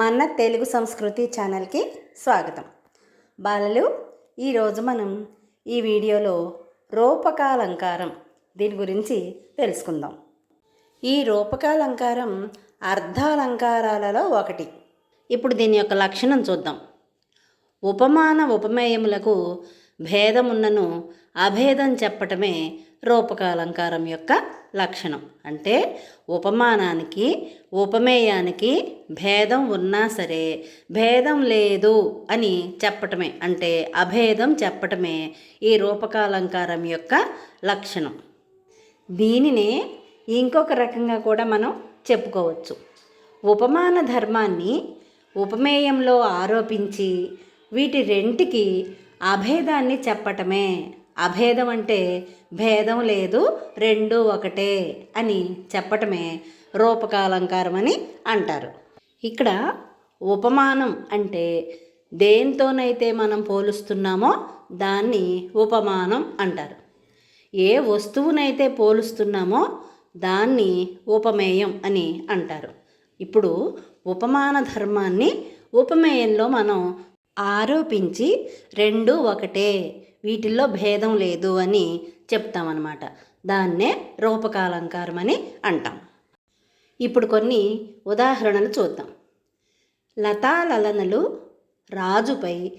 మన తెలుగు సంస్కృతి ఛానల్కి స్వాగతం. బాలలు ఈరోజు మనం ఈ వీడియోలో రూపకాలంకారం దీని గురించి తెలుసుకుందాం. ఈ రూపకాలంకారం అర్ధాలంకారాలలో ఒకటి. ఇప్పుడు దీని యొక్క లక్షణం చూద్దాం. ఉపమాన ఉపమేయములకు భేదమున్నను అభేదం చెప్పటమే రూపకాలంకారం యొక్క లక్షణం. అంటే ఉపమానానికి ఉపమేయానికి భేదం ఉన్నా సరే భేదం లేదు అని చెప్పటమే అంటే అభేదం చెప్పటమే ఈ రూపకాలంకారం యొక్క లక్షణం. దీనినే ఇంకొక రకంగా కూడా మనం చెప్పుకోవచ్చు. ఉపమాన ధర్మాన్ని ఉపమేయంలో ఆరోపించి వీటి రెంటికి అభేదాన్ని చెప్పటమే. అభేదం అంటే భేదం లేదు రెండు ఒకటే అని చెప్పటమే రూపకాలంకారం అని అంటారు. ఇక్కడ ఉపమానం అంటే దేంతోనైతే మనం పోలుస్తున్నామో దాన్ని ఉపమానం అంటారు. ఏ వస్తువునైతే పోలుస్తున్నామో దాన్ని ఉపమేయం అని అంటారు. ఇప్పుడు ఉపమాన ధర్మాన్ని ఉపమేయంలో మనం ఆరోపించి రెండు ఒకటే వీటిల్లో భేదం లేదు అని చెప్తామన్నమాట. దాన్నే రూపకాలంకారం అని అంటాం. ఇప్పుడు కొన్ని ఉదాహరణలు చూద్దాం. లతాలలనలు రాజుపై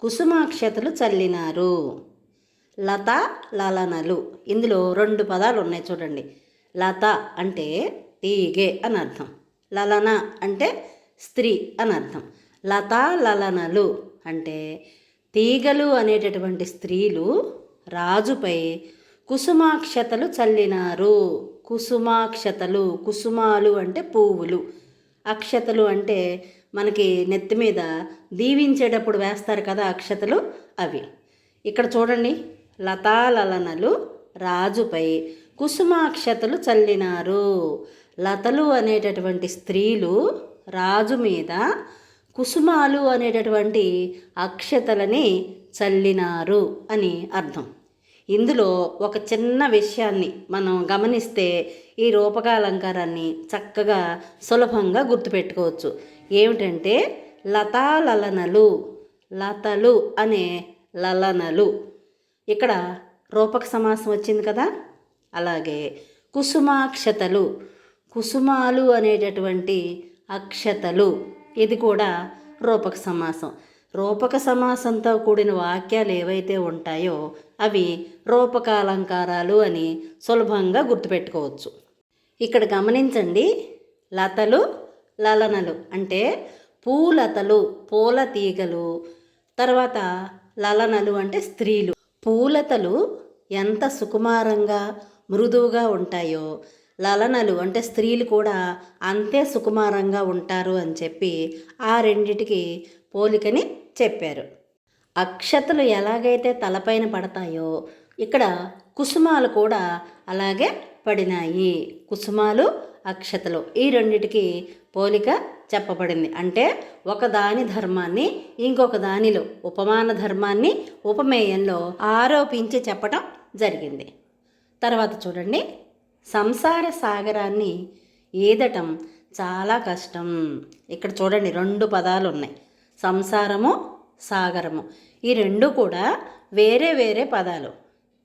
కుసుమాక్షతలు చల్లినారు. లత లలనలు ఇందులో రెండు పదాలు ఉన్నాయి చూడండి. లత అంటే తీగే అని అర్థం. లలన అంటే స్త్రీ అని అర్థం. లతా లలనలు అంటే తీగలు అనేటటువంటి స్త్రీలు రాజుపై కుసుమాక్షతలు చల్లినారు. కుసుమాక్షతలు కుసుమాలు అంటే పువ్వులు. అక్షతలు అంటే మనకి నెత్తి మీద దీవించేటప్పుడు వేస్తారు కదా అక్షతలు అవి. ఇక్కడ చూడండి లతాలలనలు రాజుపై కుసుమాక్షతలు చల్లినారు. లతలు అనేటటువంటి స్త్రీలు రాజు మీద కుసుమాలు అనేటటువంటి అక్షతలని చల్లినారు అని అర్థం. ఇందులో ఒక చిన్న విషయాన్ని మనం గమనిస్తే ఈ రూపకాలంకారాన్ని చక్కగా సులభంగా గుర్తుపెట్టుకోవచ్చు. ఏమిటంటే లతాలలనలు లతలు అనే లలనలు. ఇక్కడ రూపక సమాసం వచ్చింది కదా? అలాగే కుసుమాక్షతలు కుసుమాలు అనేటటువంటి అక్షతలు. ఇది కూడా రూపక సమాసం. రూపక సమాసంతో కూడిన వాక్యాలు ఏవైతే ఉంటాయో అవి రూపకాలంకారాలు అని సులభంగా గుర్తుపెట్టుకోవచ్చు. ఇక్కడ గమనించండి లతలు లలనలు అంటే పూలతలు పూల తీగలు తర్వాత లలనలు అంటే స్త్రీలు. పూలతలు ఎంత సుకుమారంగా మృదువుగా ఉంటాయో లలనలు అంటే స్త్రీలు కూడా అంతే సుకుమారంగా ఉంటారు అని చెప్పి ఆ రెండిటికి పోలికని చెప్పారు. అక్షతలు ఎలాగైతే తలపైన పడతాయో ఇక్కడ కుసుమాలు కూడా అలాగే పడినాయి. కుసుమాలు అక్షతలు ఈ రెండిటికి పోలిక చెప్పబడింది. అంటే ఒక దాని ధర్మాన్ని ఇంకొక దానిలో ఉపమాన ధర్మాన్ని ఉపమేయంలో ఆరోపించి చెప్పటం జరిగింది. తర్వాత చూడండి. సంసార సాగరాన్ని ఈదటం చాలా కష్టం. ఇక్కడ చూడండి రెండు పదాలు ఉన్నాయి. సంసారము సాగరము. ఈ రెండు కూడా వేరే వేరే పదాలు.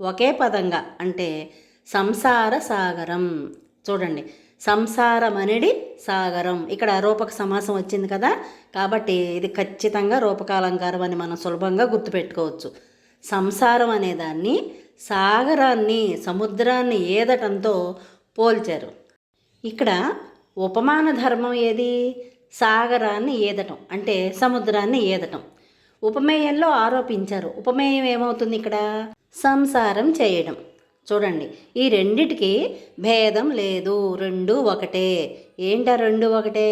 ఒకే పదంగా అంటే సంసార సాగరం. చూడండి సంసారం అనేది సాగరం. ఇక్కడ రూపక సమాసం వచ్చింది కదా? కాబట్టి ఇది ఖచ్చితంగా రూపకాలంకారం అని మనం సులభంగా గుర్తుపెట్టుకోవచ్చు. సంసారం అనేదాన్ని సాగరాన్ని సముద్రాన్ని ఏదటంతో పోల్చారు. ఇక్కడ ఉపమాన ధర్మం ఏది? సాగరాన్ని ఏదటం అంటే సముద్రాన్ని ఏదటం. ఉపమేయంలో ఆరోపించారు. ఉపమేయం ఏమవుతుంది ఇక్కడ? సంసారం చేయడం. చూడండి ఈ రెండిటికి భేదం లేదు. రెండు ఒకటే. ఏంటా రెండు ఒకటే?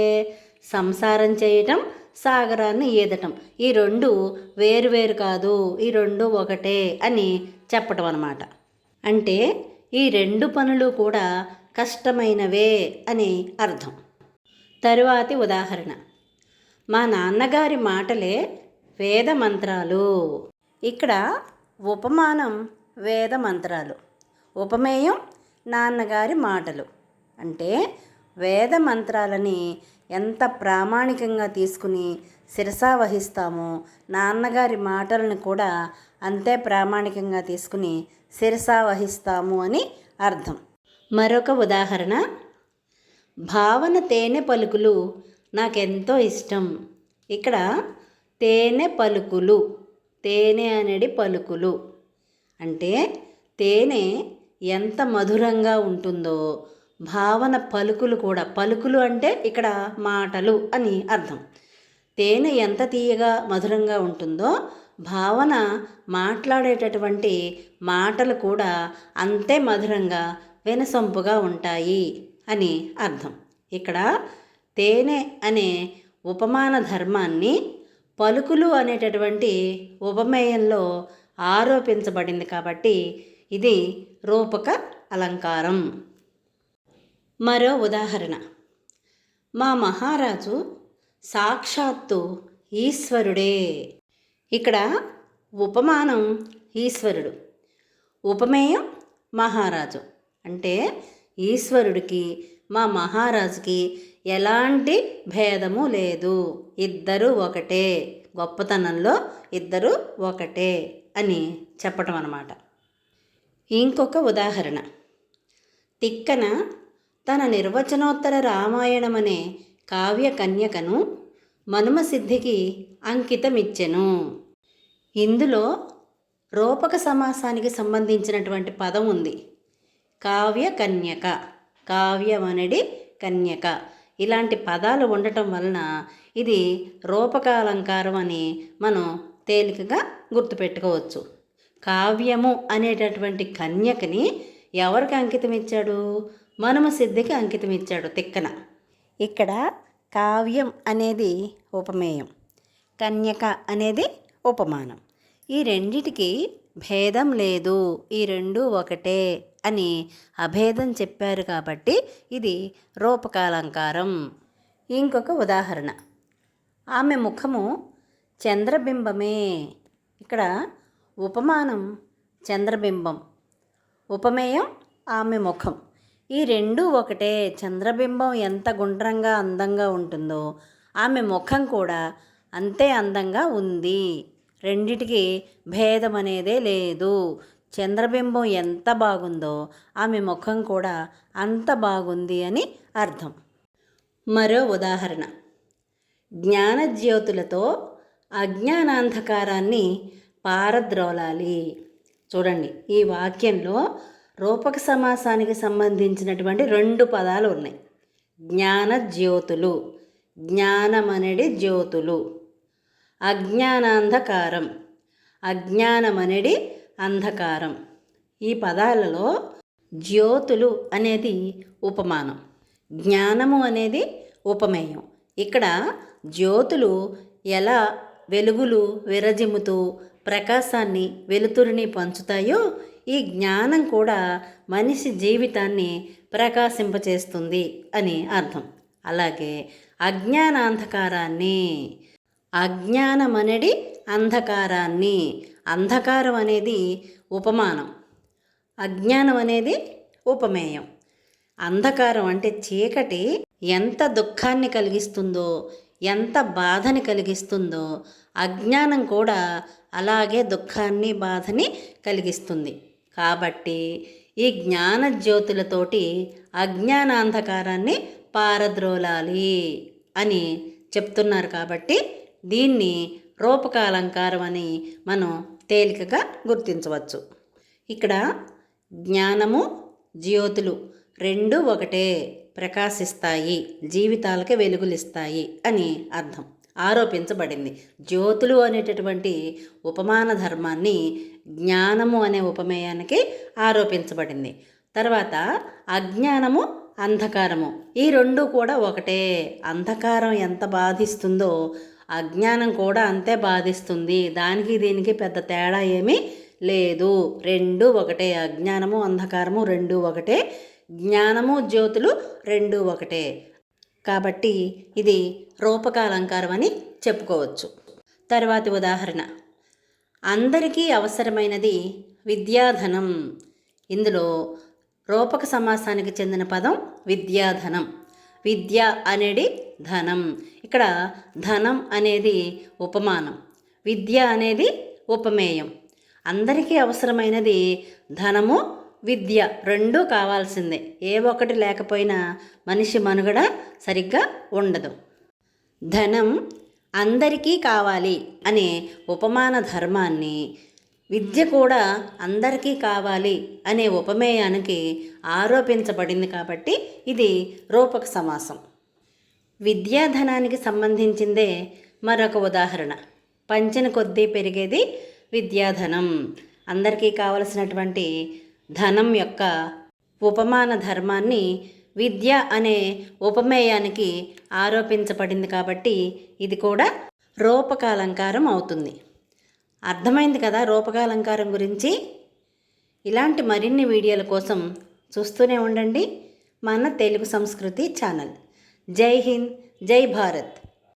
సంసారం చేయటం సాగరాన్ని ఈదటం ఈ రెండు వేరు వేరు కాదు. ఈ రెండు ఒకటే అని చెప్పటం అనమాట అంటే ఈ రెండు పనులు కూడా కష్టమైనవే అని అర్థం. తరువాతి ఉదాహరణ. మా నాన్నగారి మాటలే వేద మంత్రాలు. ఇక్కడ ఉపమానం వేద మంత్రాలు. ఉపమేయం నాన్నగారి మాటలు. అంటే వేద మంత్రాలని ఎంత ప్రామాణికంగా తీసుకుని శిరసా వహిస్తామో నాన్నగారి మాటలను కూడా అంతే ప్రామాణికంగా తీసుకుని శిరసా వహిస్తాము అని అర్థం. మరొక ఉదాహరణ. భావన తేనె పలుకులు నాకెంతో ఇష్టం. ఇక్కడ తేనె పలుకులు తేనె అనేది పలుకులు. అంటే తేనె ఎంత మధురంగా ఉంటుందో భావన పలుకులు కూడా. పలుకులు అంటే ఇక్కడ మాటలు అని అర్థం. తేనె ఎంత తీయగా మధురంగా ఉంటుందో భావన మాట్లాడేటటువంటి మాటలు కూడా అంతే మధురంగా వినసొంపుగా ఉంటాయి అని అర్థం. ఇక్కడ తేనె అనే ఉపమాన ధర్మాన్ని పలుకులు అనేటటువంటి ఉపమేయంలో ఆరోపించబడింది కాబట్టి ఇది రూపక అలంకారం. మరో ఉదాహరణ. మా మహారాజు సాక్షాత్తు ఈశ్వరుడే. ఇక్కడ ఉపమానం ఈశ్వరుడు. ఉపమేయం మహారాజు. అంటే ఈశ్వరుడికి మా మహారాజుకి ఎలాంటి భేదము లేదు. ఇద్దరు ఒకటే. గొప్పతనంలో ఇద్దరు ఒకటే అని చెప్పటం అన్నమాట. ఇంకొక ఉదాహరణ. తిక్కన తన నిర్వచనోత్తర రామాయణమనే కావ్య కన్యకను మనుమసిద్ధికి అంకితమిచ్చెను. ఇందులో రూపక సమాసానికి సంబంధించినటువంటి పదం ఉంది. కావ్య కన్యక. కావ్యం కన్యక. ఇలాంటి పదాలు ఉండటం వలన ఇది రూపకాలంకారం అని మనం తేలికగా గుర్తుపెట్టుకోవచ్చు. కావ్యము అనేటటువంటి కన్యకని ఎవరికి అంకితం ఇచ్చాడు మనుమసిద్ధికి అంకితం ఇచ్చాడు తిక్కన. ఇక్కడ కావ్యం అనేది ఉపమేయం కన్యక అనేది ఉపమానం. ఈ రెండిటికి భేదం లేదు ఈ రెండు ఒకటే అని అభేదం చెప్పారు కాబట్టి ఇది రూపకాలంకారం. ఇంకొక ఉదాహరణ. ఆమె ముఖము చంద్రబింబమే. ఇక్కడ ఉపమానం చంద్రబింబం ఉపమేయం ఆమె ముఖం. ఈ రెండు ఒకటే చంద్రబింబం ఎంత గుండ్రంగా అందంగా ఉంటుందో ఆమె ముఖం కూడా అంతే అందంగా ఉంది. రెండిటికి భేదం అనేదే లేదు. చంద్రబింబం ఎంత బాగుందో ఆమె ముఖం కూడా అంత బాగుంది అని అర్థం. మరో ఉదాహరణ. జ్ఞానజ్యోతులతో అజ్ఞానాంధకారాన్ని పారద్రోలాలి. చూడండి ఈ వాక్యంలో రూపక సమాసానికి సంబంధించినటువంటి రెండు పదాలు ఉన్నాయి. జ్ఞాన జ్యోతులు. జ్ఞానమనడి జ్యోతులు. అజ్ఞానాంధకారం. అజ్ఞానమనడి అంధకారం. ఈ పదాలలో జ్యోతులు అనేది ఉపమానం. జ్ఞానము అనేది ఉపమేయం. ఇక్కడ జ్యోతులు ఎలా వెలుగులు విరజిమ్ముతూ ప్రకాశాన్ని వెలుతురిని పంచుతాయో ఈ జ్ఞానం కూడా మనిషి జీవితాన్ని ప్రకాశింపచేస్తుంది అని అర్థం. అలాగే అజ్ఞానాంధకారాన్ని అజ్ఞానం అనేది అంధకారాన్ని అంధకారం అనేది ఉపమానం అజ్ఞానం అనేది ఉపమేయం. అంధకారం అంటే చీకటి ఎంత దుఃఖాన్ని కలిగిస్తుందో ఎంత బాధని కలిగిస్తుందో అజ్ఞానం కూడా అలాగే దుఃఖాన్ని బాధని కలిగిస్తుంది. కాబట్టి ఈ జ్ఞాన జ్యోతులతోటి అజ్ఞానాంధకారాన్ని పారద్రోలాలి అని చెప్తున్నారు కాబట్టి దీన్ని రూపకాలంకారం అని మనం తేలికగా గుర్తించవచ్చు. ఇక్కడ జ్ఞానము జ్యోతులు రెండు ఒకటే ప్రకాశిస్తాయి జీవితాలకి వెలుగులిస్తాయి అని అర్థం. ఆరోపించబడింది. జ్యోతులు అనేటటువంటి ఉపమాన ధర్మాన్ని జ్ఞానము అనే ఉపమేయానికి ఆరోపించబడింది. తర్వాత అజ్ఞానము అంధకారము ఈ రెండు కూడా ఒకటే. అంధకారం ఎంత బాధిస్తుందో అజ్ఞానం కూడా అంతే బాధిస్తుంది. దానికి దీనికి పెద్ద తేడా ఏమీ లేదు. రెండు ఒకటే. అజ్ఞానము అంధకారము రెండు ఒకటే. జ్ఞానము జ్యోతులు రెండు ఒకటే. కాబట్టి ఇది రూపకాలంకారం అని చెప్పుకోవచ్చు. తర్వాతి ఉదాహరణ. అందరికీ అవసరమైనది విద్యాధనం. ఇందులో రూపక సమాసానికి చెందిన పదం విద్యాధనం. విద్య అనేది ధనం. ఇక్కడ ధనం అనేది ఉపమానం. విద్య అనేది ఉపమేయం. అందరికీ అవసరమైనది ధనము విద్య రెండూ కావాల్సిందే. ఏ ఒక్కటి లేకపోయినా మనిషి మనుగడ సరిగ్గా ఉండదు. ధనం అందరికీ కావాలి అనే ఉపమాన ధర్మాన్ని విద్య కూడా అందరికీ కావాలి అనే ఉపమేయానికి ఆరోపించబడింది కాబట్టి ఇది రూపక సమాసం. విద్యాధనానికి సంబంధించిందే మరొక ఉదాహరణ. పంచిన కొద్దీ పెరిగేది విద్యాధనం అందరికీ కావలసినటువంటి ధనం యొక్క ఉపమాన ధర్మాన్ని విద్య అనే ఉపమేయానికి ఆరోపించబడింది కాబట్టి ఇది కూడా రూపకాలంకారం అవుతుంది. అర్థమైంది కదా రూపకాలంకారం గురించి? ఇలాంటి మరిన్ని వీడియోల కోసం చూస్తూనే ఉండండి. మన తెలుగు సంస్కృతి ఛానల్. జై హింద్ జై భారత్.